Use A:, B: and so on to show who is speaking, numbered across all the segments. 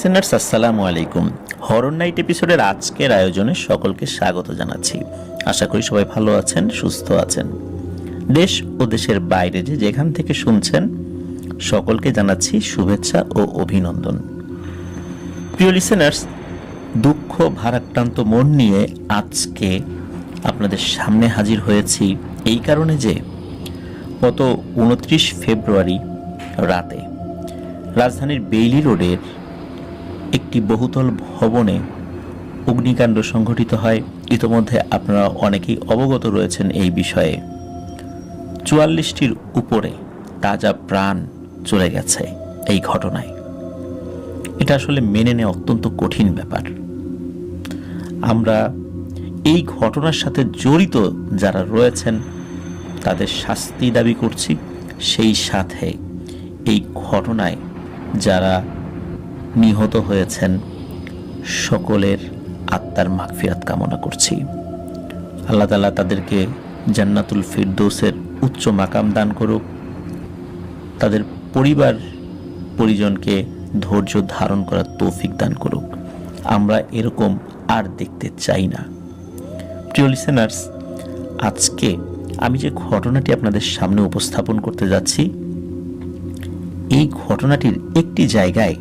A: Listeners আসসালামু আলাইকুম। Horror night এপিসোডের আজকের আয়োজনে সকলকে স্বাগত জানাচ্ছি। আশা করি সবাই ভালো আছেন, সুস্থ আছেন। দেশ ও দেশের বাইরে যে যেখান থেকে শুনছেন, সকলকে জানাচ্ছি শুভেচ্ছা ও অভিনন্দন। প্রিয় লিসেনার্স দুঃখ, ভারাক্রান্ত মন নিয়ে আজকে আপনাদের সামনে হাজির হয়েছি এই কারণে যে গত উনত্রিশ ফেব্রুয়ারি রাতে রাজধানীর বেইলি রোডের একটি বহুতল ভবনে অগ্নিকাণ্ড সংঘটিত হয়। ইতোমধ্যে আপনারা অনেকেই অবগত রয়েছেন এই বিষয়ে। চুয়াল্লিশটির উপরে তাজা প্রাণ চলে গেছে এই ঘটনায়। এটা আসলে মেনে নেওয়া অত্যন্ত কঠিন ব্যাপার। আমরা এই ঘটনার সাথে জড়িত যারা রয়েছেন, তাদের শাস্তি দাবি করছি। সেই সাথে এই ঘটনায় যারা নিহত হয়েছেন। সকলের আত্মার মাগফিরাত কামনা করছি। আল্লাহ তালা তাদেরকে জান্নাতুল ফিরদৌসের উচ্চ মাকাম দান করুক। তাদের পরিবার পরিজনকে ধৈর্য ধারণ করার তৌফিক দান করুক। আমরা এরকম আর দেখতে চাই না। প্রিয় লিসেনার্স আজকে আমি যে ঘটনাটি আপনাদের সামনে উপস্থাপন করতে যাচ্ছি, এই ঘটনাটির একটি জায়গায়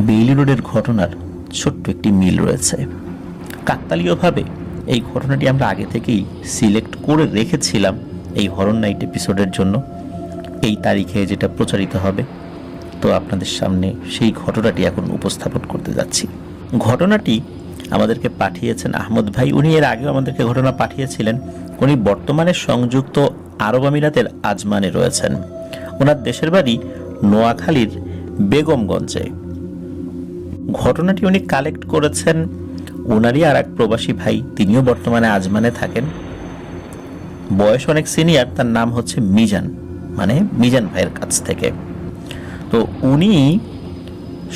A: বেইলি রোডের ঘটনার ছোট্ট একটি মিল রয়েছে। কাকতালীয়ভাবে এই ঘটনাটি আমরা আগে থেকেই সিলেক্ট করে রেখেছিলাম এই হরন নাইট এপিসোডের জন্য। এই তারিখে যেটা প্রচারিত হবে। তো আপনাদের সামনে সেই ঘটনাটি এখন উপস্থাপন করতে যাচ্ছি। ঘটনাটি আমাদেরকে পাঠিয়েছেন আহমদ ভাই। উনি এর আগেও আমাদেরকে ঘটনা পাঠিয়েছিলেন। উনি বর্তমানে সংযুক্ত আরব আমিরাতের আজমানে রয়েছেন। ওনার দেশের বাড়ি নোয়াখালীর বেগমগঞ্জে। ঘটনাটি উনি কালেক্ট করেছেন। ওনারই আর এক প্রবাসী ভাই, তিনিও বর্তমানে আজমানে থাকেন। বয়স অনেক সিনিয়র তার নাম হচ্ছে মিজান মানে মিজান ভাইয়ের কাছ থেকে। তো উনি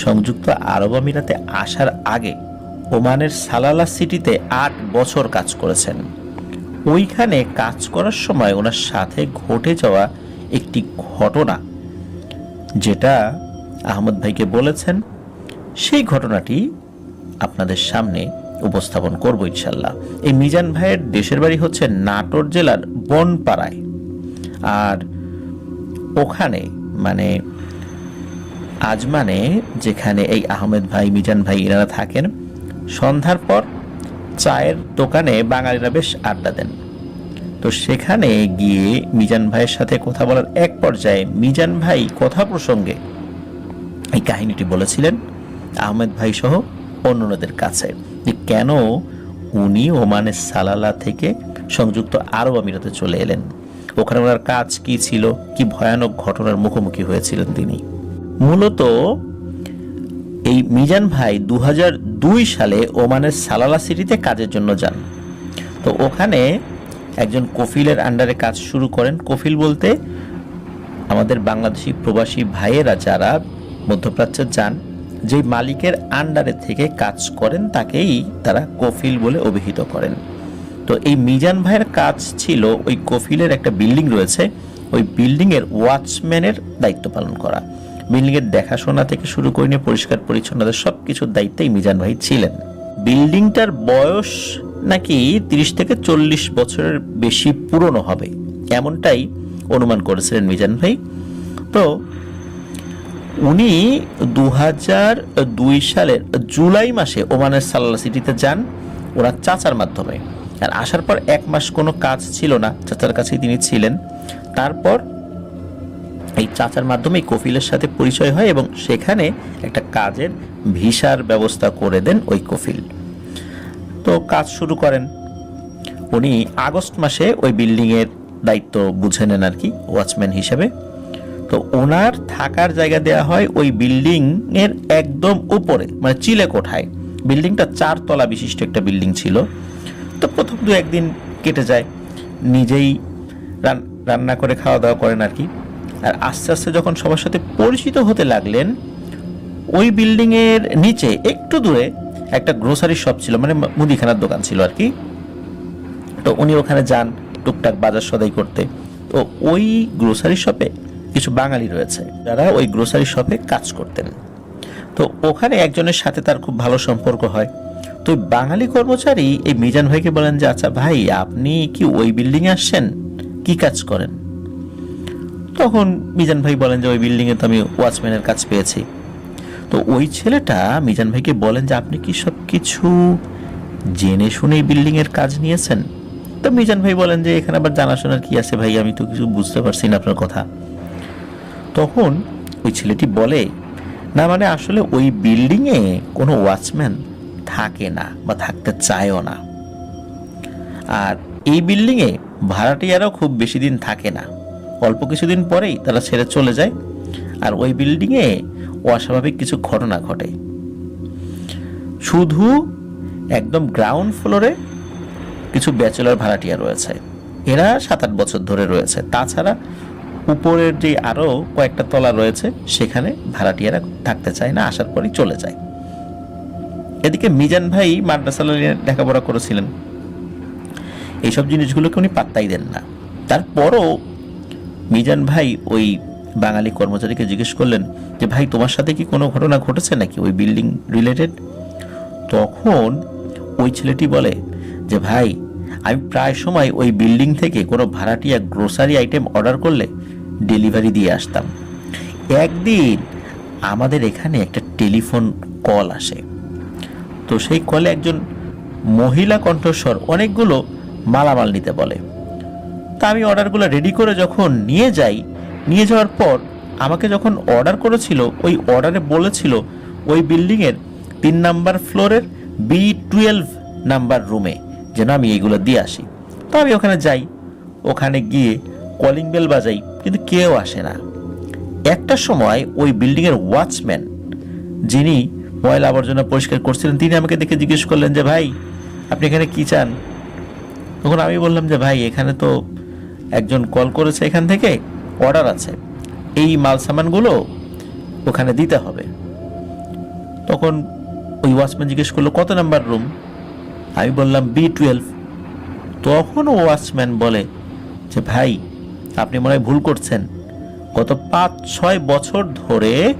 A: সংযুক্ত আরব আমিরাতে আসার আগে ওমানের সালালা সিটিতে আট বছর কাজ করেছেন। ওইখানে কাজ করার সময় ওনার সাথে ঘটে যাওয়া একটি ঘটনা, যেটা আহমদ ভাইকে বলেছেন সেই ঘটনাটি আপনাদের সামনে উপস্থাপন করব ইনশাল্লাহ। এই মিজান ভাইয়ের দেশের বাড়ি হচ্ছে নাটোর জেলার বনপাড়ায়। আর ওখানে মানে আজমানে যেখানে এই আহমেদ ভাই, মিজান ভাই এনারা থাকেন, সন্ধ্যার পর চায়ের দোকানে বাঙালিরা বেশ আড্ডা দেন। তো সেখানে গিয়ে মিজান ভাইয়ের সাথে কথা বলার এক পর্যায়ে মিজান ভাই কথা প্রসঙ্গে এই কাহিনীটি বলেছিলেন। আহমেদ ভাই সহ অন্যদের কাছে। যে কেন উনি ওমানের সালালা থেকে সংযুক্ত আরব আমিরাতে চলে এলেন? ওখানে ওনার কাজ কি ছিল? কি ভয়ানক ঘটনার মুখোমুখি হয়েছিলেন তিনি? মূলত এই মিজান ভাই দু দুই সালে ওমানের সালালা সিটিতে কাজের জন্য যান। তো ওখানে একজন কফিলের আন্ডারে কাজ শুরু করেন। কফিল বলতে আমাদের বাংলাদেশি প্রবাসী ভাইয়েরা যারা মধ্যপ্রাচ্যে যান যে মালিকের আন্ডারে থেকে কাজ করেন, তাকেই তারা কফিল বলে অভিহিত করেন। তো এই মিজান ভাইয়ের কাজ ছিল ওই কফিলের একটা বিল্ডিং রয়েছে, ওই বিল্ডিংয়ের ওয়াচম্যানের দায়িত্ব পালন করা। বিল্ডিংয়ের দেখাশোনা থেকে শুরু করে নিয়ে পরিষ্কার পরিচ্ছন্নতা সব কিছুর দায়িত্বেই মিজান ভাই ছিলেন। বিল্ডিংটার বয়স নাকি তিরিশ থেকে চল্লিশ বছরের বেশি পুরনো হবে, এমনটাই অনুমান করেছিলেন মিজান ভাই। তো উনি দু দুই সালের জুলাই মাসে ওমানের সাল্লা সিটিতে যান ওনার চাচার মাধ্যমে। আর আসার পর এক মাস কোনো কাজ ছিল না, চাচার কাছেই তিনি ছিলেন। তারপর এই চাচার মাধ্যমে কফিলের সাথে পরিচয় হয় এবং সেখানে একটা কাজের ভিসার ব্যবস্থা করে দেন ওই কফিল। তো কাজ শুরু করেন। উনি আগস্ট মাসে ওই বিল্ডিংয়ের দায়িত্ব বুঝে নেন আর কি, ওয়াচম্যান হিসেবে। তো ওনার থাকার জায়গা দেওয়া হয় ওই বিল্ডিং এর একদম উপরে মানে চিলে কোঠায়। বিল্ডিংটা চারতলা বিশিষ্ট একটা বিল্ডিং ছিল। তো প্রথম দু একদিন কেটে যায়, নিজেই রান্না করে খাওয়া দাওয়া করেন আর কি। আর আস্তে আস্তে যখন সবার সাথে পরিচিত হতে লাগলেন, ওই বিল্ডিং এর নিচে, একটু দূরে একটা গ্রোসারি শপ ছিল মানে মুদিখানার দোকান ছিল আর কি। তো উনি ওখানে যান টুকটাক বাজার সদাই করতে। তো ওই গ্রোসারি শপে কিছু বাঙালি রয়েছে যারা ওই গ্রোসারি শপে কাজ করতেন। তো ওখানে একজনের সাথে তার খুব ভালো সম্পর্ক হয়। তো বাঙালি কর্মচারী এই মিজান ভাইকে বলেন যে আচ্ছা ভাই, আপনি কি ওই বিল্ডিংয়ে আসছেন? কি কাজ করেন? তখন মিজান ভাই বলেন যে, ওই বিল্ডিংয়ে তো আমি ওয়াচম্যানের কাজ পেয়েছি। তো ওই ছেলেটা মিজান ভাইকে বলেন যে, আপনি কি সব কিছু জেনে শুনে বিল্ডিংয়ের কাজ নিয়েছেন? তো মিজান ভাই বলেন যে, এখানে আবার জানাশোনার কি আছে ভাই? আমি তো কিছু বুঝতে পারছি না আপনার কথা। তখন ওই ছেলেটি বলে, না মানে আসলে ওই বিল্ডিংয়ে কোনো ওয়াচম্যান থাকে না বা থাকতে চায়ও না। আর এই বিল্ডিংয়ে ভাড়াটিয়ারাও খুব বেশি দিন থাকে না। অল্প কিছুদিন পরেই তারা ছেড়ে চলে যায় আর ওই বিল্ডিংয়ে অস্বাভাবিক কিছু ঘটনা ঘটে। শুধু একদম গ্রাউন্ড ফ্লোরে কিছু ব্যাচেলর ভাড়াটিয়া রয়েছে। এরা সাত আট বছর ধরে রয়েছে। তাছাড়া উপরের যে আরও কয়েকটা তলা রয়েছে, সেখানে ভাড়াটিয়ারা থাকতে চায় না, আসার পরই চলে যায়। এদিকে মিজান ভাই মাদ্রাসা লেখাপড়া করেছিলেন। এইসব জিনিসগুলোকে উনি পাত্তাই দেন না। তারপরও মিজান ভাই ওই বাঙালি কর্মচারীকে জিজ্ঞেস করলেন যে, ভাই, তোমার সাথে কি কোনো ঘটনা ঘটেছে নাকি ওই বিল্ডিং রিলেটেড তখন ওই ছেলেটি বলে যে, ভাই আমি প্রায় সময় ওই বিল্ডিং থেকে কোনো ভাড়াটিয়া গ্রোসারি আইটেম অর্ডার করলে ডেলিভারি দিয়ে আসতাম। একদিন আমাদের এখানে একটা টেলিফোন কল আসে। তো সেই কলে একজন মহিলা কণ্ঠস্বর অনেকগুলো মালামাল নিতে বলে। তা আমি অর্ডারগুলো রেডি করে যখন নিয়ে যাই, নিয়ে যাওয়ার পর আমাকে যখন অর্ডার করেছিল, ওই অর্ডারে বলেছিল ওই বিল্ডিংয়ের তিন নাম্বার ফ্লোরের বি টুয়েলভ নাম্বার রুমে যেন আমি এইগুলো দিয়ে আসি। তো আমি ওখানে যাই, ওখানে গিয়ে কলিং বেল বাজাই, কিন্তু কেউ আসে না। একটা সময় ওই বিল্ডিংয়ের ওয়াচম্যান যিনি ময়লা আবর্জনা পরিষ্কার করছিলেন, তিনি আমাকে দেখে জিজ্ঞেস করলেন যে, ভাই, আপনি এখানে কি চান? তখন আমি বললাম যে, ভাই, এখানে তো একজন কল করেছে এখান থেকে অর্ডার আছে। এই মাল সামানগুলো ওখানে দিতে হবে। তখন ওই ওয়াচম্যান জিজ্ঞেস করল, কত নাম্বার রুম আমি বললাম বি টুয়েলভ তখন ওয়াচম্যান বলে যে, ভাই, আপনি মনে হয় ভুল করছেন। গত পাঁচ ছয় বছর ধরে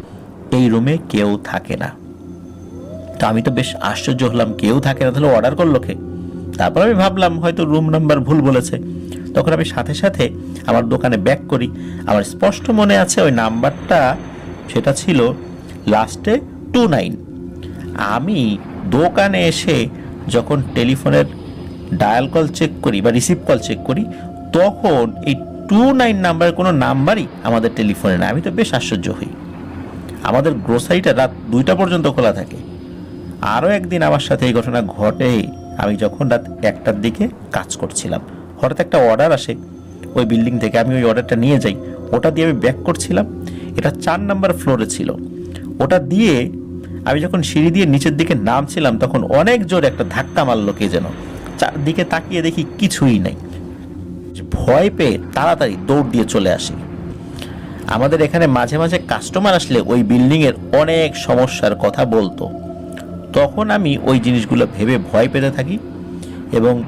A: এই রুমে কেউ থাকে না। তো আমি তো বেশ আশ্চর্য হলাম, কেউ থাকে না, তাহলে অর্ডার করল কে? তারপর আমি ভাবলাম, হয়তো রুম নাম্বার ভুল বলেছে। তখন আমি সাথে সাথে আমার দোকানে ব্যাক করি। আমার স্পষ্ট মনে আছে ওই নাম্বারটা, সেটা ছিল লাস্টে টু নাইন আমি দোকানে এসে যখন টেলিফোনের ডায়াল কল চেক করি বা রিসিভ কল চেক করি, তখন এই টু নাইন নাম্বারের কোনো নাম্বারই আমাদের টেলিফোনে না আমি তো বেশ আশ্চর্য হই। আমাদের গ্রোসারিটা রাত দুইটা পর্যন্ত খোলা থাকে। আরও একদিন আমার সাথে এই ঘটনা ঘটে। আমি যখন রাত একটার দিকে কাজ করছিলাম, হঠাৎ একটা অর্ডার আসে। ওই বিল্ডিং থেকে আমি ওই অর্ডারটা নিয়ে যাই। ওটা দিয়ে আমি ব্যাক করছিলাম। এটা চার নাম্বার ফ্লোরে ছিল। ওটা দিয়ে আমি যখন সিঁড়ি দিয়ে নিচের দিকে নামছিলাম, তখন অনেক জোরে একটা ধাক্কা মারলো কে যেন। চারদিকে তাকিয়ে দেখি কিছুই নাই। ভয় পেয়ে তাড়াতাড়ি দৌড় দিয়ে চলে আসি। আমাদের এখানে মাঝে মাঝে কাস্টমার আসলে ওই বিল্ডিংয়ের অনেক সমস্যার কথা বলতো। তখন আমি ওই জিনিসগুলো ভেবে ভয় পেতে থাকি এবং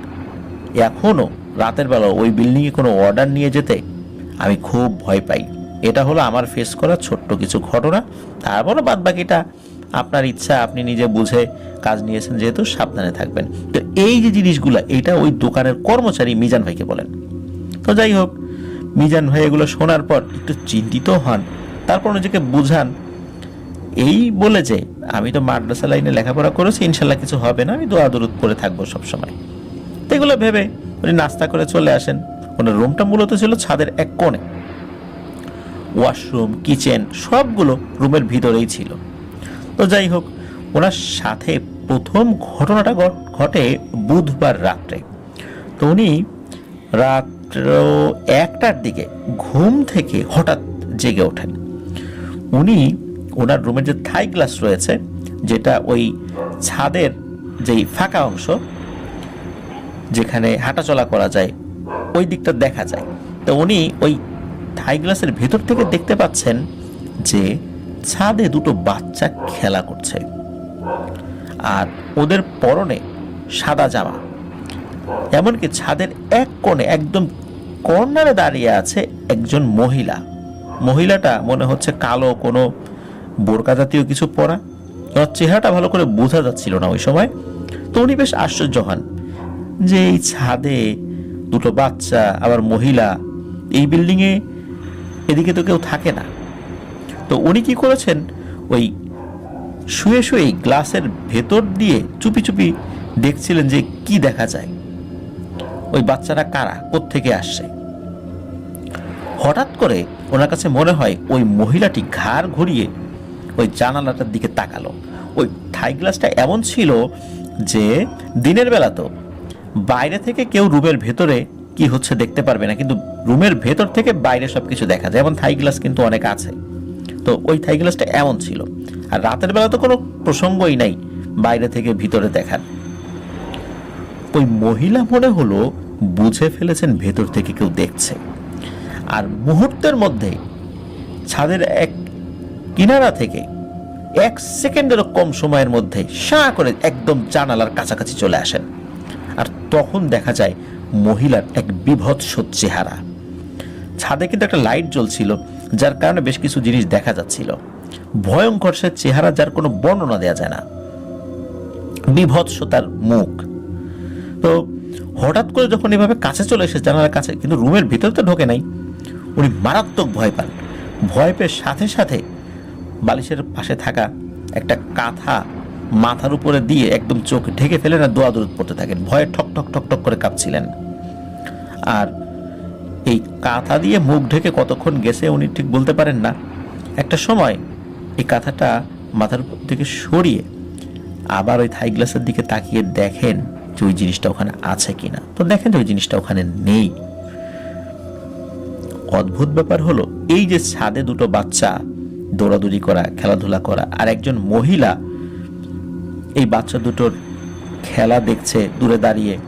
A: এখনও রাতের বেলা ওই বিল্ডিংয়ে কোনো অর্ডার নিয়ে যেতে আমি খুব ভয় পাই। এটা হলো আমার ফেস করা ছোট্ট কিছু ঘটনা। তারপরও বাদ বাকিটা আপনার ইচ্ছা, আপনি নিজে বুঝে কাজ নিয়েছেন, যেহেতু সাবধানে থাকবেন। তো এই যে জিনিসগুলো, এটা ওই দোকানের কর্মচারী মিজান ভাইকে বলেন। তো যাই হোক, মিজান ভাই এগুলো শোনার পর একটু চিন্তিত হন, তারপর নিজেকে বুঝান। এই বলে যে, আমি তো মাদ্রাসা লাইনে লেখাপড়া করেছি, ইনশাল্লাহ কিছু হবে না, আমি দোয়া দরুদ করে থাকব সবসময়। তো এগুলো ভেবে উনি নাস্তা করে চলে আসেন। ওনার রুমটা মূলত ছিল ছাদের এক কোণে। ওয়াশরুম, কিচেন সবগুলো রুমের ভিতরেই ছিল। তো যাই হোক ওনার সাথে প্রথম ঘটনাটা ঘট- বুধবার রাত্রে। তো উনি রাত্র একটার দিকে ঘুম থেকে হঠাৎ জেগে ওঠেন। উনি ওনার রুমের যে থাই গ্লাস রয়েছে, যেটা ওই ছাদের যেই ফাঁকা অংশ, যেখানে হাঁটাচলা করা যায়, ওই দিকটা দেখা যায়। তো উনি ওই থাই গ্লাসের ভেতর থেকে দেখতে পাচ্ছেন যে ছাদে দুটো বাচ্চা খেলা করছে। আর ওদের পরনে সাদা জামা। এমনকি ছাদের এক কোণে একদম কর্নারে দাঁড়িয়ে আছে একজন মহিলা। মহিলাটা মনে হচ্ছে কালো, কোনো বোরকা জাতীয় কিছু পরা। ওর চেহারাটা ভালো করে বোঝা যাচ্ছিল না ওই সময়। তো উনি বেশ আশ্চর্য হন যে এই ছাদে দুটো বাচ্চা, আবার মহিলা, এই বিল্ডিংয়ে এদিকে তো কেউ থাকে না। তো উনি কি করেছেন? ওই শুয়ে শুয়ে গ্লাসের ভেতর দিয়ে চুপি চুপি দেখছিলেন যে কি দেখা যায়। ওই বাচ্চারা কারা? থেকে আসছে? হঠাৎ করে ওনার কাছে মনে হয় ওই মহিলাটি ঘাড় ঘুরিয়ে ওই জানালাটার দিকে তাকালো। ওই থাই গ্লাসটা এমন ছিল যে দিনের বেলা তো বাইরে থেকে কেউ রুমের ভেতরে কি হচ্ছে দেখতে পারবে না, কিন্তু রুমের ভেতর থেকে বাইরে সব কিছু দেখা যায়। এমন থাই গ্লাস কিন্তু অনেক আছে। তো ওই থাই গ্লাসটা এমন ছিল। আর রাতের বেলা তো কোনো প্রসঙ্গই নাই, বাইরে থেকে ভিতরে দেখার। ওই মহিলা মনে হলো বুঝে ফেলেছেন ভেতর থেকে কেউ দেখছে। আর মুহূর্তের মধ্যে ছাদের এক কিনারা থেকে এক সেকেন্ডেরও কম সময়ের মধ্যে সাঁ করে একদম জানালার কাছাকাছি চলে আসেন। আর তখন দেখা যায় মহিলার এক বিভৎস চেহারা। ছাদে কিন্তু একটা লাইট জ্বলছিল যার কারণে বেশ কিছু জিনিস দেখা যাচ্ছিল। ভয়ঙ্কর সে চেহারা যার কোনো বর্ণনা দেওয়া যায় না। বিভৎস তার মুখ। তো হঠাৎ করে যখন এভাবে কাছে চলে এসে জানালার কাছে, কিন্তু রুমের ভিতরে তো ঢোকে নাই, উনি মারাত্মক ভয় পান। ভয় পেয়ে সাথে সাথে বালিশের পাশে থাকা একটা কাঁথা মাথার উপরে দিয়ে একদম চোখ ঢেকে ফেলে না দোয়া দূরত পড়তে থাকেন। ভয়ে ঠক ঠক ঠক ঠক করে কাঁপছিলেন। আর এই কাঁথা দিয়ে মুখ ঢেকে কতক্ষণ গেছে উনি ঠিক বলতে পারেন না। একটা সময় এই কাঁথাটা মাথার উপর থেকে সরিয়ে আবার ওই থাই গ্লাসের দিকে তাকিয়ে দেখেন যে ওই জিনিসটা ওখানে আছে কিনা। তো দেখেন যে ওই জিনিসটা ওখানে নেই। অদ্ভুত ব্যাপার হলো, এই যে ছাদে দুটো বাচ্চা দৌড়াদৌড়ি করা, খেলাধুলা করা, আর একজন মহিলা এই বাচ্চা দুটোর খেলা দেখছে দূরে দাঁড়িয়ে।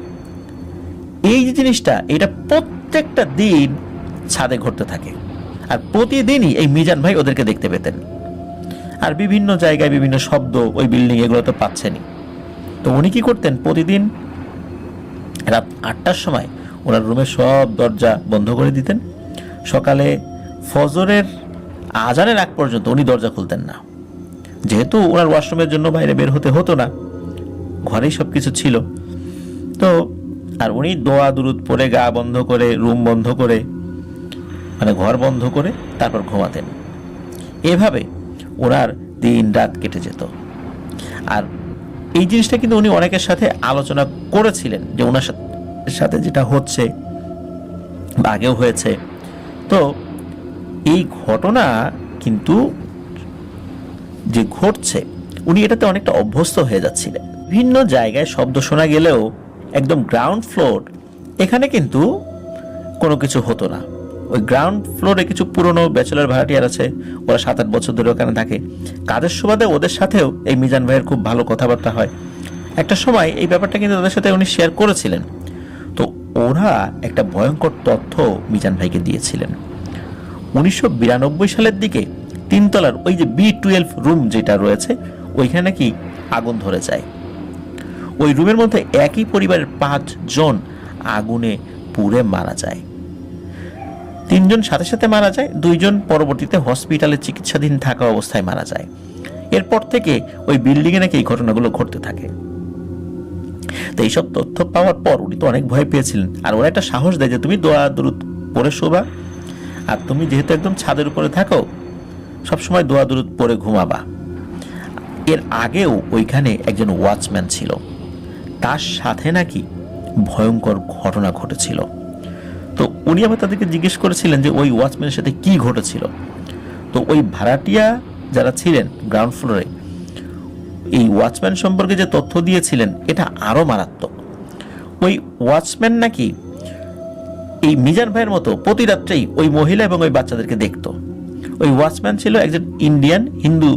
A: এই যে জিনিসটা, এটা প্রত্যেকটা দিন ছাদে ঘটতে থাকে। আর প্রতিদিনই এই মিজান ভাই ওদেরকে দেখতে পেতেন। আর বিভিন্ন জায়গায় বিভিন্ন শব্দ ওই বিল্ডিং এগুলো তো পাচ্ছেনই। তো উনি কি করতেন? প্রতিদিন রাত আটটার সময় ওনার রুমের সব দরজা বন্ধ করে দিতেন। সকালে ফজরের আজানের আগ পর্যন্ত উনি দরজা খুলতেন না। যেহেতু ওনার ওয়াশরুমের জন্য বাইরে বের হতে হতো না, ঘরেই সব কিছু ছিল। তো আর উনি দোয়া, দুরুদ পরে গা বন্ধ করে, রুম বন্ধ করে মানে ঘর বন্ধ করে তারপর ঘুমাতেন। এভাবে ওনার দিন রাত কেটে যেত। আর এই জিনিসটা কিন্তু উনি অনেকের সাথে আলোচনা করেছিলেন যে ওনার সাথে- যেটা হচ্ছে বা আগেও হয়েছে। তো এই ঘটনা কিন্তু যে ঘটছে, উনি এটাতে অনেকটা অভ্যস্ত হয়ে যাচ্ছিলেন। বিভিন্ন জায়গায় শব্দ শোনা গেলেও একদম গ্রাউন্ড ফ্লোর এখানে কিন্তু কোনো কিছু হতো না। ওই গ্রাউন্ড ফ্লোরে কিছু পুরনো ব্যাচেলার ভাড়াটিয়ার আছে, ওরা সাত আট বছর ধরে ওখানে থাকে। কাজের সুবাদে ওদের সাথেও এই মিজান ভাইয়ের খুব ভালো কথাবার্তা হয়। একটা সময় এই ব্যাপারটা কিন্তু তাদের সাথে উনি শেয়ার করেছিলেন। তো ওরা একটা ভয়ঙ্কর তথ্য মিজান ভাইকে দিয়েছিলেন। উনিশশো বিরানব্বই সালের দিকে তিনতলার ওই যে বি টুয়েলভ রুম যেটা রয়েছে, ওইখানে নাকি আগুন ধরে যায়। ওই রুমের মধ্যে একই পরিবারের পাঁচ জন আগুনে পুড়ে মারা যায়। তিনজন সাথে সাথে মারা যায়, দুইজন পরবর্তীতে হসপিটালে চিকিৎসাধীন থাকা অবস্থায় মারা যায়। এরপর থেকে ওই বিল্ডিংয়ে নাকি এই ঘটনাগুলো ঘটতে থাকে। তো এইসব তথ্য পাওয়ার পর উনি তো অনেক ভয় পেয়েছিলেন। আর ওরা একটা সাহস দেয় যে তুমি দোয়া দূরত পরে শোবা। আর তুমি যেহেতু একদম ছাদের উপরে থাকো, সবসময় দোয়া দূরত পরে ঘুমাবা। এর আগেও ওইখানে একজন ওয়াচম্যান ছিল। তার সাথে নাকি ভয়ঙ্কর ঘটনা ঘটেছিল। তো উনি আবার তাদেরকে জিজ্ঞেস করেছিলেন যে ওই ওয়াচম্যানের সাথে কি ঘটেছিল। তো ওই ভাড়াটিয়া যারা ছিলেন গ্রাউন্ড ফ্লোরে, এই ওয়াচম্যান সম্পর্কে যে তথ্য দিয়েছিলেন, এটা আরও মারাত্মক। ওই ওয়াচম্যান নাকি এই মিজান ভাইয়ের মতো প্রতি রাত্রেই ওই মহিলা এবং ওই বাচ্চাদেরকে দেখতো। ওই ওয়াচম্যান ছিল একজন ইন্ডিয়ান হিন্দু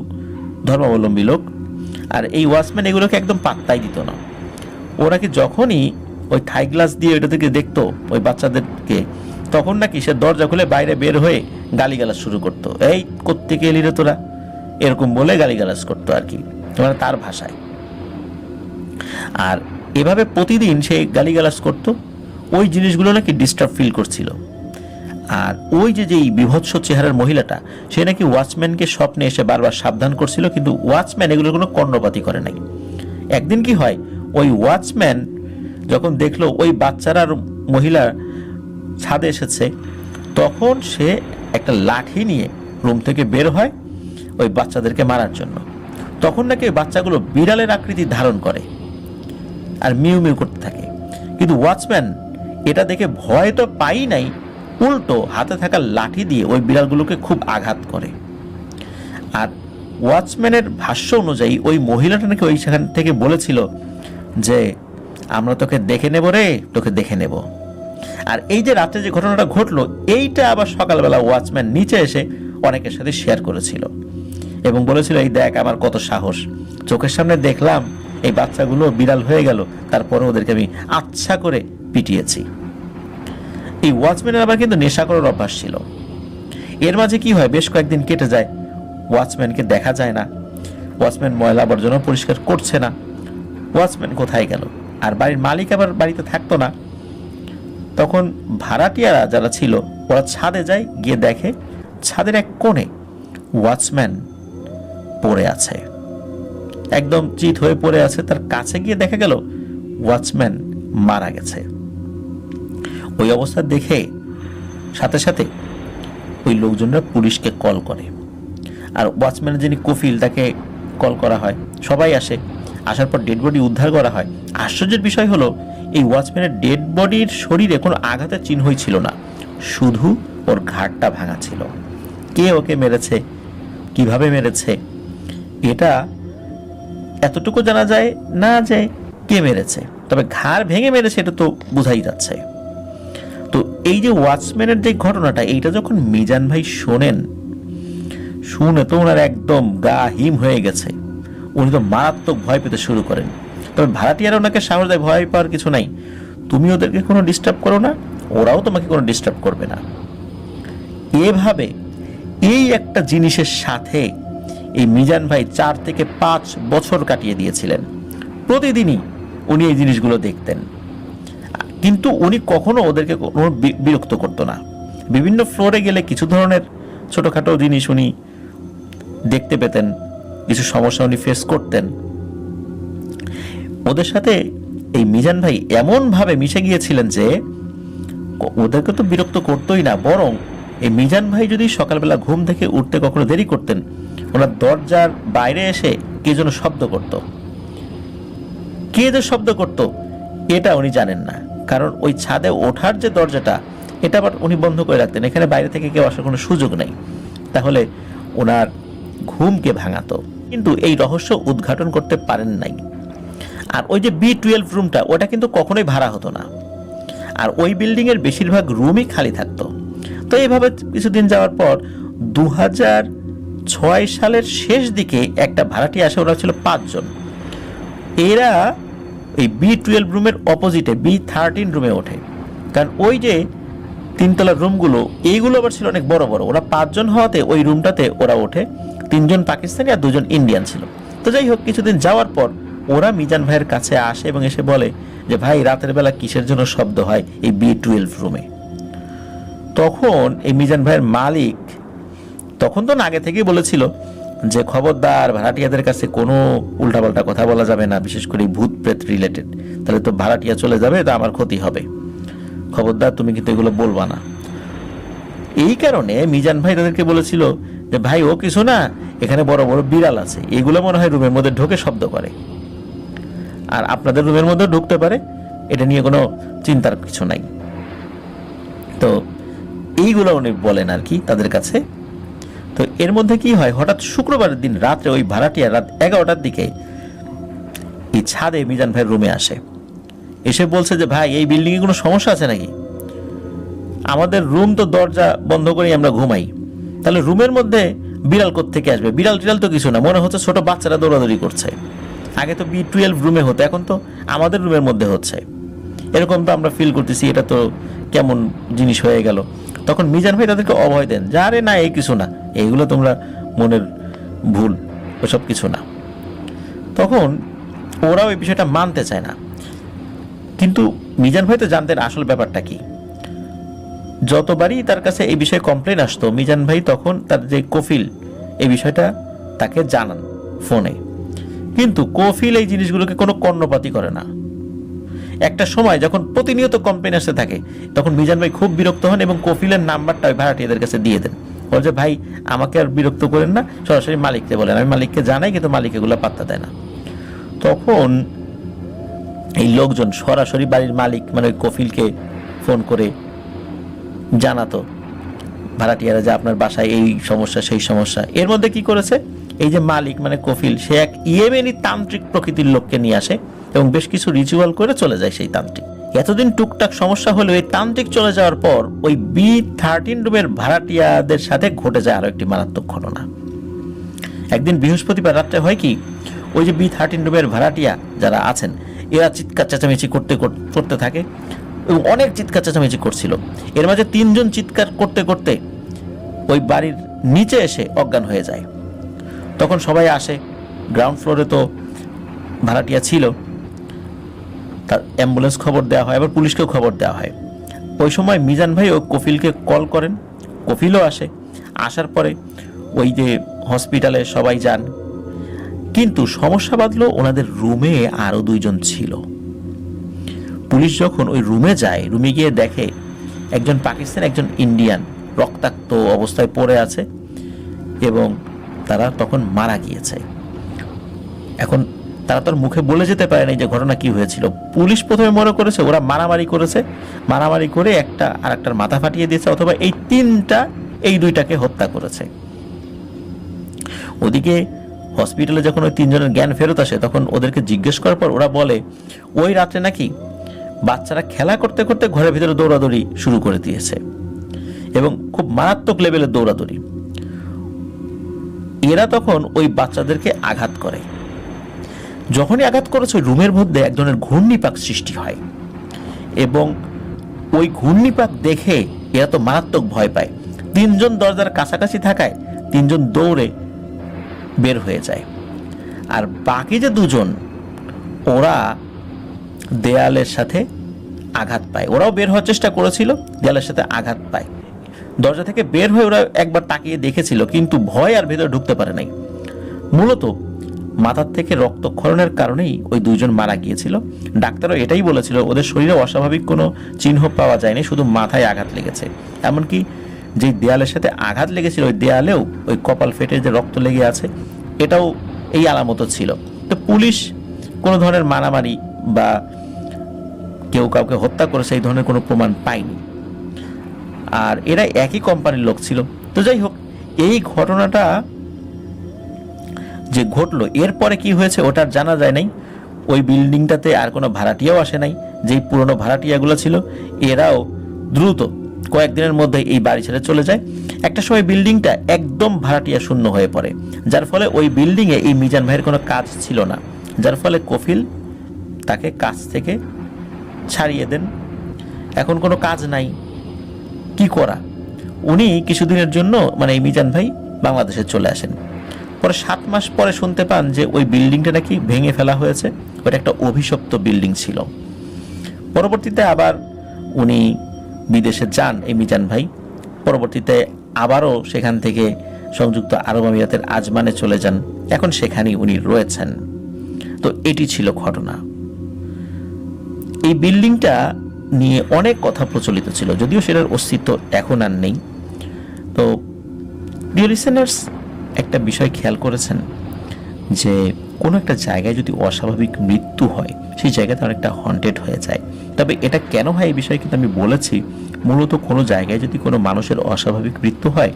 A: ধর্মাবলম্বী লোক, আর এই ওয়াচম্যান এগুলোকে একদম পাত্তাই দিত না। ওরা কি যখনই ওই থাই গ্লাস দিয়ে ওইটা থেকে দেখতো, ওই বাচ্চাদেরকে, তখন নাকি সে দরজা খুলে বাইরে বের হয়ে গালিগালাজ শুরু করতো। এই, কোত্থেকে এলি রে তোরা? এরকম বলে গালিগালাজ করতো আর কি মানে তার ভাষায়। আর এভাবে প্রতিদিন সে গালিগালাজ করতো, ওই জিনিসগুলো নাকি ডিস্টার্ব ফিল করছিল। আর ওই যে যেই বিভৎস চেহারার মহিলাটা, সে নাকি ওয়াচম্যানকে স্বপ্নে এসে বারবার সাবধান করছিল, কিন্তু ওয়াচম্যান এগুলোর কোনো কর্ণপাতি করে নাই। একদিন কি হয় ওই ওয়াচম্যান যখন দেখল ওই বাচ্চারা মহিলা ছাদে এসেছে, তখন সে একটা লাঠি নিয়ে রুম থেকে বের হয় ওই বাচ্চাদেরকে মারার জন্য। তখন নাকি বাচ্চাগুলো বিড়ালের আকৃতি ধারণ করে আর মিউ মিউ করতে থাকে। কিন্তু ওয়াচম্যান এটা দেখে ভয় তো পাই নাই, উল্টো হাতে থাকা লাঠি দিয়ে ওই বিড়ালগুলোকে খুব আঘাত করে। আর ওয়াচম্যানের ভাষ্য অনুযায়ী ওই মহিলাটা নাকি ওই সেখান থেকে বলেছিল যে আমরা তোকে দেখে নেব রে, তোকে দেখে নেব। আর এই যে রাতে যে ঘটনাটা ঘটলো, এইটা আবার সকালবেলা ওয়াচম্যান নিচে এসে অনেকের সাথে শেয়ার করেছিল। এবং বলেছিল, এই দেখ আমার কত সাহস। চোখের সামনে দেখলাম এই বাচ্চাগুলো বিড়াল হয়ে গেল, তারপরে ওদেরকে আমি আচ্ছা করে পিটিয়েছি। এই ওয়াচম্যানের আবার কিন্তু নেশা করার অভ্যাস ছিল। এর মাঝে কি হয়, বেশ কয়েকদিন কেটে যায়। ওয়াচম্যানকে দেখা যায় না। ওয়াচম্যান ময়লা আবর্জনা পরিষ্কার করছে না। ওয়াচম্যান কোথায় গেল? আর বাড়ির মালিক আবার বাড়িতে থাকতো না? তখন ভাড়াটিয়ারা যারা ছিল, ওরা ছাদে যায়, গিয়ে দেখে ছাদের এক কোণে ওয়াচম্যান পড়ে আছে। একদম চিত হয়ে পড়ে আছে, তার কাছে গিয়ে দেখা গেল, ওয়াচম্যান মারা গেছে। ওই অবস্থা দেখে সাথে সাথে ওই লোকজনরা পুলিশকে কল করে। আর ওয়াচম্যানের যিনি কফিল, তাকে কল করা হয়। সবাই আসে। আসার পর ডেড বডি উদ্ধার করা হয়। আশ্চর্যের বিষয় হলো, এই ওয়াচম্যানের ডেড বডির শরীরে কোনো আঘাতের চিহ্নই ছিল না। শুধু ওর ঘাটটা ভাঙা ছিল। কে ওকে মেরেছে? কীভাবে মেরেছে? এটা এতটুকু জানা যায় না যে কে মেরেছে। তবে ঘাড় ভেঙে মেরেছে এটা তো বোঝাই যাচ্ছে। তো এই যে ওয়াচম্যানের যে ঘটনাটা, এইটা যখন মিজান ভাই শোনেন, শুনে তো ওনার একদম গা হিম হয়ে গেছে। উনি তো মারাত্মক ভয় পেতে শুরু করেন। তবে ভাড়াটিয়ারা ওনাকে সাহস দেয়, ভয় পাওয়ার কিছু নাই। তুমি ওদেরকে কোনো ডিস্টার্ব করো না, ওরাও তোমাকে কোনো ডিস্টার্ব করবে না। এভাবে এই একটা জিনিসের সাথে এই মিজান ভাই চার থেকে পাঁচ বছর কাটিয়ে দিয়েছিলেন। প্রতিদিনই উনি এই জিনিসগুলো দেখতেন। কিন্তু উনি কখনো ওদেরকে কোনো বিরক্ত করতো না। বিভিন্ন ফ্লোরে গেলে কিছু ধরনের ছোটোখাটো জিনিস উনি দেখতে পেতেন। কিছু সমস্যা উনি ফেস করতেন। ওদের সাথে এই মিজান ভাই এমনভাবে মিশে গিয়েছিলেন যে ওদেরকে তো বিরক্ত করতোই না, বরং এই মিজান ভাই যদি সকালবেলা ঘুম থেকে উঠতে কখনো দেরি করতেন, ওনার দরজার বাইরে এসে কে যেন শব্দ করত। কে যে শব্দ করত, এটা উনি জানেন না। কারণ ওই ছাদে ওঠার যে দরজাটা, এটা আবার উনি বন্ধ করে রাখতেন। এখানে বাইরে থেকে কেউ আসার কোনো সুযোগ নেই। তাহলে ওনার ঘুমকে ভাঙাতো? কিন্তু এই রহস্য উদ্ঘাটন করতে পারেন নাই। আর ওই যে বি টুয়েলভ রুমটা ওটা কিন্তু কখনোই ভাড়া হতো না। আর ওই বিল্ডিংয়ের বেশিরভাগ রুমই খালি থাকতো। তো এইভাবে কিছুদিন যাওয়ার পর দু ছয় সালের শেষ দিকে একটা ভাড়াটি আসে, ওরা ছিল পাঁচজন। এরা এই বি টুয়েলভ রুমের অপোজিটে বি থার্টিন রুমে ওঠে। কারণ ওই যে তিনতলার রুমগুলো এইগুলো আবার ছিল অনেক বড় বড়। ওরা পাঁচজন হওয়াতে ওই রুমটাতে ওরা ওঠে। তিনজন পাকিস্তানি আর দুজন ইন্ডিয়ান ছিল। তো যাই হোক, কিছুদিন যাওয়ার পর ওরা মিজান ভাইয়ের কাছে আসে এবং এসে বলে যে, ভাই, রাতের বেলা কিসের জন্য শব্দ হয় এই বি টুয়েলভ রুমে তখন এই মিজান ভাইয়ের মালিক তখন তো আগে থেকেই বলেছিল যে, খবরদার, ভাড়াটিয়াদের কাছে কোনো উল্টাপাল্টা কথা বলা যাবে না, বিশেষ করে ভূত প্রেত রিলেটেড তাহলে তো ভাড়াটিয়া চলে যাবে, তা আমার ক্ষতি হবে। খবরদার, তুমি কিন্তু এগুলো বলবা না। এই কারণে মিজান ভাই তাদেরকে বলেছিল যে ভাই, ও কিছু না, এখানে বড় বড় বিড়াল আছে। এগুলো মনে হয় রুমের মধ্যে ঢোকে শব্দ করে। আর আপনাদের রুমের মধ্যে ঢুকতে পারে, এটা নিয়ে কোনো চিন্তার কিছু নাই। তো এইগুলো উনি বলেন আর কি তাদের কাছে। তো এর মধ্যে কি হয়, হঠাৎ শুক্রবারের দিন রাত্রে ওই ভাড়াটিয়া রাত এগারোটার দিকে এই ছাদে মিজান ভাইয়ের রুমে আসে। এসে বলছে যে, ভাই, এই বিল্ডিংয়ে কোনো সমস্যা আছে নাকি? আমাদের রুম তো দরজা বন্ধ করেই আমরা ঘুমাই। তাহলে রুমের মধ্যে বিড়াল থেকে আসবে? বিড়াল টিড়াল তো কিছু না, মনে হচ্ছে ছোট বাচ্চারা দৌড়াদৌড়ি করছে। আগে তো বি টুয়েলভ রুমে হতো, এখন তো আমাদের রুমের মধ্যে হচ্ছে। এরকম তো আমরা ফিল করতেছি, এটা তো কেমন জিনিস হয়ে গেল। তখন মিজান ভাই তাদেরকে অভয় দেন, যা রে না, এই কিছু না, এইগুলো তোমরা মনের ভুল, ওসব কিছু না। তখন ওরাও এই বিষয়টা মানতে চায় না। কিন্তু মিজান ভাই তো জানতেন আসল ব্যাপারটা কি। যতবারই তার কাছে এই বিষয়ে কমপ্লেন আসতো, মিজান ভাই তখন তার যে কফিল, এই বিষয়টা তাকে জানান ফোনে। কিন্তু কফিল এই জিনিসগুলোকে কোনো কর্ণপাতি করে না। একটা সময় যখন প্রতিনিয়ত কমপ্লেন আসতে থাকে, তখন মিজান ভাই খুব বিরক্ত হন এবং কফিলের নাম্বারটা ওই ভাড়াটিয়াদের কাছে দিয়ে দেন। বলছে ভাই, আমাকে আর বিরক্ত করেন না, সরাসরি মালিককে বলেন। আমি মালিককে জানাই, কিন্তু মালিক এগুলো পাত্তা দেয় না। তখন এই লোকজন সরাসরি বাড়ির মালিক মানে ওই কফিলকে ফোন করে জানাতো, ভাড়াটিয়ারা যে আপনার বাসায় এই সমস্যা, সেই সমস্যা। এর মধ্যে কি করেছে? এই যে মালিক মানে কফিল, সে এক ইয়েমেনি তান্ত্রিক প্রকৃতির লোককে নিয়ে আসে এবং বেশ কিছু রিচুয়াল করে চলে যায় সেই তান্ত্রিক। এতদিন টুকটাক সমস্যা হলেও এই তান্ত্রিক চলে যাওয়ার পর ওই বি থার্টিন রুমের ভাড়াটিয়াদের সাথে ঘটে যায় আরও একটি মারাত্মক ঘটনা। একদিন বৃহস্পতিবার রাত্রে হয় কি, ওই যে বি থার্টিন রুমের ভাড়াটিয়া যারা আছেন, এরা চিৎকার চেঁচামেচি করতে করতে থাকে। এবং অনেক চিৎকার চেঁচামেচি করছিল। এর মাঝে তিনজন চিৎকার করতে করতে ওই বাড়ির নিচে এসে অজ্ঞান হয়ে যায়। তখন সবাই আসে। গ্রাউন্ড ফ্লোরে তো ভাড়াটিয়া ছিল। তার অ্যাম্বুলেন্স খবর দেওয়া হয়, আবার পুলিশকেও খবর দেওয়া হয়। ওই সময় মিজান ভাই ও কফিলকে কল করেন। কফিলও আসে। আসার পরে ওই যে হসপিটালে সবাই যান। কিন্তু সমস্যা বাঁধলো ওনাদের রুমে আরও দুইজন ছিল। পুলিশ যখন ওই রুমে যায়, রুমে গিয়ে দেখে একজন পাকিস্তান, একজন ইন্ডিয়ান রক্তাক্ত অবস্থায় পড়ে আছে এবং তারা তখন মারা গিয়েছে। এখন তারা তোর মুখে বলে যেতে পারে না যে ঘটনা কি হয়েছিল। পুলিশ প্রথমে মনে করেছে ওরা মারামারি করেছে। মারামারি করে একটা আর একটার মাথা ফাটিয়ে দিয়েছে অথবা এই তিনটা, এই দুইটাকে হত্যা করেছে। ওদিকে হসপিটালে যখন ওই তিনজনের জ্ঞান ফেরত আসে, তখন ওদেরকে জিজ্ঞেস করার পর ওরা বলে, ওই রাত্রে নাকি বাচ্চারা খেলা করতে করতে ঘরের ভিতরে দৌড়াদৌড়ি শুরু করে দিয়েছে এবং খুব মারাত্মক লেভেলের দৌড়াদৌড়ি। এরা তখন ওই বাচ্চাদেরকে আঘাত করে। যখনই আঘাত করেছে, ওই রুমের মধ্যে এক ধরনের ঘূর্ণিপাক সৃষ্টি হয় এবং ওই ঘূর্ণিপাক দেখে এরা তো মারাত্মক ভয় পায়। তিনজন দরজার কাছাকাছি থাকায় তিনজন দৌড়ে বের হয়ে যায়। আর বাকি যে দুজন, ওরা দেয়ালের সাথে আঘাত পায়। ওরাও বের হওয়ার চেষ্টা করেছিল, দেয়ালের সাথে আঘাত পায়। দরজা থেকে বের হয়ে ওরা একবার তাকিয়ে দেখেছিল, কিন্তু ভয় আর ভেতরে ঢুকতে পারে নাই। মূলত মাথার থেকে রক্তক্ষরণের কারণেই ওই দুইজন মারা গিয়েছিল। ডাক্তারও এটাই বলেছিল, ওদের শরীরে অস্বাভাবিক কোনো চিহ্ন পাওয়া যায়নি, শুধু মাথায় আঘাত লেগেছে। এমনকি যে দেয়ালের সাথে আঘাত লেগেছিল, ওই দেয়ালেও ওই কপাল ফেটে যে রক্ত লেগে আছে, এটাও এই আলামত ছিল। তো পুলিশ কোনো ধরনের মারামারি বা কেউ কাউকে হত্যা করেছে এই ধরনের কোনো প্রমাণ পায়নি। আর এরা একই কোম্পানির লোক ছিল। তো যাই হোক, এই ঘটনাটা যে ঘটলো, এরপরে কি হয়েছে ওটার জানা যায় নাই। ওই বিল্ডিংটাতে আর কোনো ভাড়াটিয়াও আসে নাই। যেই পুরনো ভাড়াটিয়াগুলো ছিল, এরাও দ্রুত কয়েকদিনের মধ্যে এই বাড়ি ছেড়ে চলে যায়। একটা সময় বিল্ডিংটা একদম ভাড়াটিয়া শূন্য হয়ে পড়ে। যার ফলে ওই বিল্ডিংয়ে এই মিজান ভাইয়ের কোনো কাজ ছিল না। যার ফলে কফিল তাকে কাজ থেকে ছাড়িয়ে দেন। এখন কোনো কাজ নাই। কি করা? উনি কিছুদিনের জন্য মানে এই মিজান ভাই বাংলাদেশে চলে আসেন। পরে সাত মাস পরে শুনতে পান যে ওই বিল্ডিংটা নাকি ভেঙে ফেলা হয়েছে। ওটা একটা অভিশপ্ত বিল্ডিং ছিল। পরবর্তীতে আবার উনি বিদেশে যান এই মিজান ভাই। পরবর্তীতে আবারও সেখান থেকে সংযুক্ত আরব আমিরাতের আজমানে চলে যান। এখন সেখানেই উনি রয়েছেন। তো এটি ছিল ঘটনা। এই বিল্ডিংটা নিয়ে অনেক কথা প্রচলিত ছিল, যদিও সেটার অস্তিত্ব এখন আর নেই। তো ডিয়ার লিসেনার্স একটা বিষয় খেয়াল করেছেন যে কোনো একটা জায়গায় যদি অস্বাভাবিক মৃত্যু হয়, সেই জায়গাতে অনেকটা হন্টেড হয়ে যায়। তবে এটা কেন হয় এই বিষয়ে কিন্তু আমি বলেছি, মূলত কোনো জায়গায় যদি কোনো মানুষের অস্বাভাবিক মৃত্যু হয়,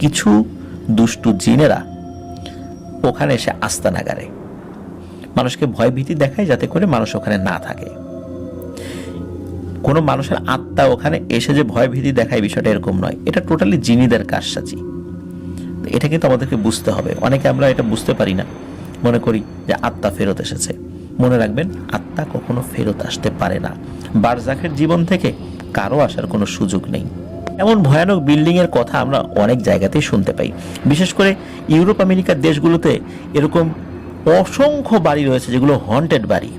A: কিছু দুষ্টু জিনেরা ওখানে এসে আস্তানা গাড়ে। মানুষকে ভয় ভীতি দেখায় যাতে করে মানুষ ওখানে না থাকে। কোনো মানুষের আত্মা ওখানে এসে যে ভয় ভীতি দেখায় বিষয়টা এরকম নয়। এটা টোটালি জিনিদের কারসাজি। এটা কিন্তু আমাদেরকে বুঝতে হবে। অনেকে আমরা এটা বুঝতে পারি না। মনে করি যে আত্মা ফেরত এসেছে। মনে রাখবেন, আত্মা কখনো ফেরত আসতে পারে না। বারজাখের জীবন থেকে কারও আসার কোনো সুযোগ নেই। এমন ভয়ানক বিল্ডিং এর কথা আমরা অনেক জায়গাতেই শুনতে পাই। বিশেষ করে ইউরোপ, আমেরিকার দেশগুলোতে এরকম অসংখ্য বাড়ি রয়েছে যেগুলো হন্টেড বাড়ি,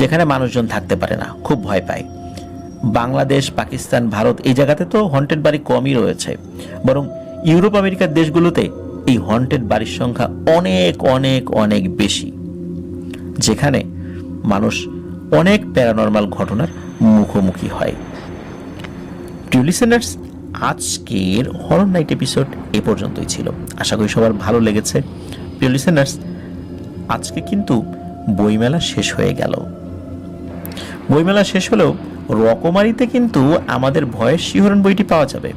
A: যেখানে মানুষজন থাকতে পারে না, খুব ভয় পায়। বাংলাদেশ, পাকিস্তান, ভারত এই জায়গাতে তো হন্টেড বাড়ি কমই রয়েছে। বরং ইউরোপ, আমেরিকার দেশগুলোতে এই হন্টেড বাড়ির সংখ্যা অনেক অনেক অনেক বেশি, যেখানে মানুষ অনেক প্যারানর্মাল ঘটনার মুখোমুখি হয়। টিউলিসেনার্স আজকের হরর নাইট এপিসোড এ পর্যন্তই ছিল। আশা করি সবার ভালো লেগেছে। টিউলিসেনার্স আজকে কিন্তু বইমেলা শেষ হয়ে গেল। বইমেলা শেষ হলেও রকমারিতে কিন্তু আমাদের ভয়ের শিহরণ বইটি পাওয়া যাবে।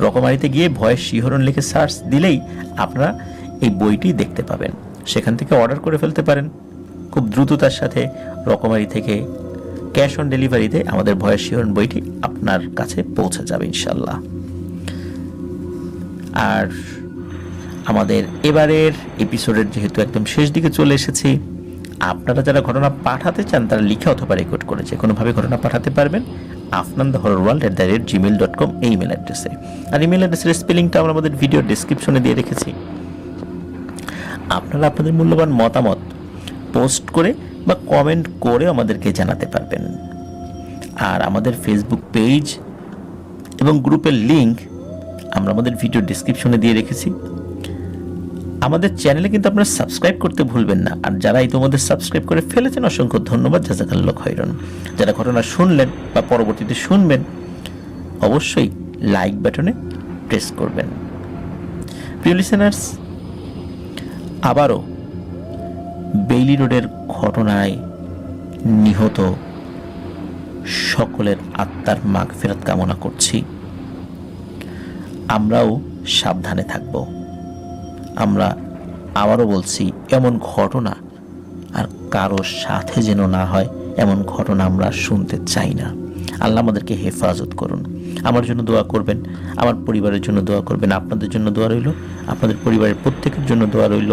A: রকমারিতে গিয়ে ভয়ের শিহরণ লিখে সার্চ দিলেই আপনারা এই বইটি দেখতে পাবেন। সেখান থেকে অর্ডার করে ফেলতে পারেন। খুব দ্রুততার সাথে রকমারি থেকে ক্যাশ অন ডেলিভারিতে আমাদের ভয়ের শিহরণ বইটি আপনার কাছে পৌঁছে যাবে ইনশাল্লাহ। আর আমাদের এবারের এপিসোডের যেহেতু একদম শেষ দিকে চলে এসেছি, আপনারা যারা ঘটনা পাঠাতে চান, তারা লিখে অথবা রেকর্ড করে যে কোনোভাবে ঘটনা পাঠাতে পারবেন Afnan the horror world at the rate Gmail dot com এই ইমেল অ্যাড্রেসে আর ইমেল অ্যাড্রেসের স্পেলিংটা আমরা আমাদের ভিডিও ডিসক্রিপশনে দিয়ে রেখেছি। আপনারা আপনাদের মূল্যবান মতামত পোস্ট করে বা কমেন্ট করে আমাদেরকে জানাতে পারবেন। আর আমাদের ফেসবুক পেজ এবং গ্রুপের লিঙ্ক আমরা আমাদের ভিডিও ডিসক্রিপশনে দিয়ে রেখেছি। আমাদের চ্যানেলে কিন্তু আপনারা সাবস্ক্রাইব করতে ভুলবেন না। আর যারা ইতিমধ্যে সাবস্ক্রাইব করে ফেলেছেন, অসংখ্য ধন্যবাদ। জাজাকাল্লাহ খৈরন যারা ঘটনা শুনলেন বা পরবর্তীতে শুনবেন, অবশ্যই লাইক বাটনে প্রেস করবেন। প্রিয় লিসেনার্স আবারও বেইলি রোডের ঘটনায় নিহত সকলের আত্মার মাগ ফেরত কামনা করছি। আমরাও সাবধানে থাকব। আমরা আবারও বলছি, এমন ঘটনা আর কারোর সাথে যেন না হয়, এমন ঘটনা আমরা শুনতে চাই না। আল্লাহ আমাদেরকে হেফাজত করুন। আমার জন্য দোয়া করবেন, আমার পরিবারের জন্য দোয়া করবেন, আপনাদের জন্য দোয়া রইল, আপনাদের পরিবারের প্রত্যেকের জন্য দোয়া রইল।